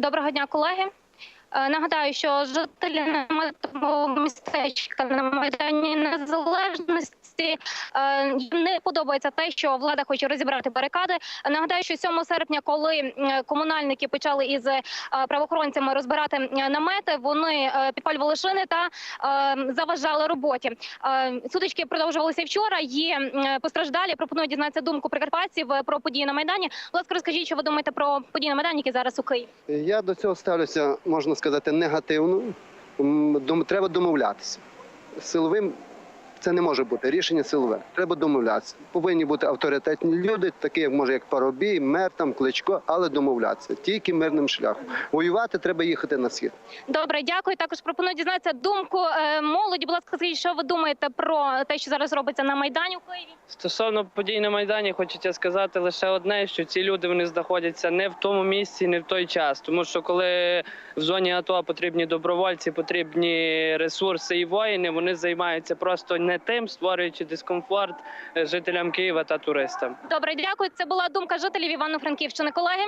Доброго дня, колеги. Е, Нагадаю, що жителі містечка на Майдані Незалежності е, їм не подобається те, що влада хоче розібрати барикади. Нагадаю, що 7 серпня, коли комунальники почали із е, правоохоронцями розбирати намети, вони е, підпалювали шини та заважали роботі. Сутички продовжувалися вчора. Є постраждалі. Пропоную дізнатися думку прикарпатців про події на майдані. Будь ласка, розкажіть, що ви думаєте про події на майдані, які зараз у Києві. Я до цього ставлюся, можна сказати, негативно. Треба домовлятися. Силовим це не може бути рішення силове. Треба домовлятися. Повинні бути авторитетні люди, такі як може як Парубій, мер там Кличко, але домовлятися тільки мирним шляхом. Воювати треба їхати на схід. Добре, дякую. Також пропоную дізнатися думку е, молоді. Будь ласка, скажіть, що ви думаєте про те, що зараз робиться на майдані у Києві? Стосовно подій на майдані, хочеться сказати лише одне: що ці люди вони знаходяться не в тому місці, не в той час. Тому що коли в зоні АТО потрібні добровольці, потрібні ресурси і воїни, вони займаються просто не тим, створюючи дискомфорт е, жителям Києва та туристам. Добре, дякую. Це була думка жителів Івано-Франківщини. Колеги.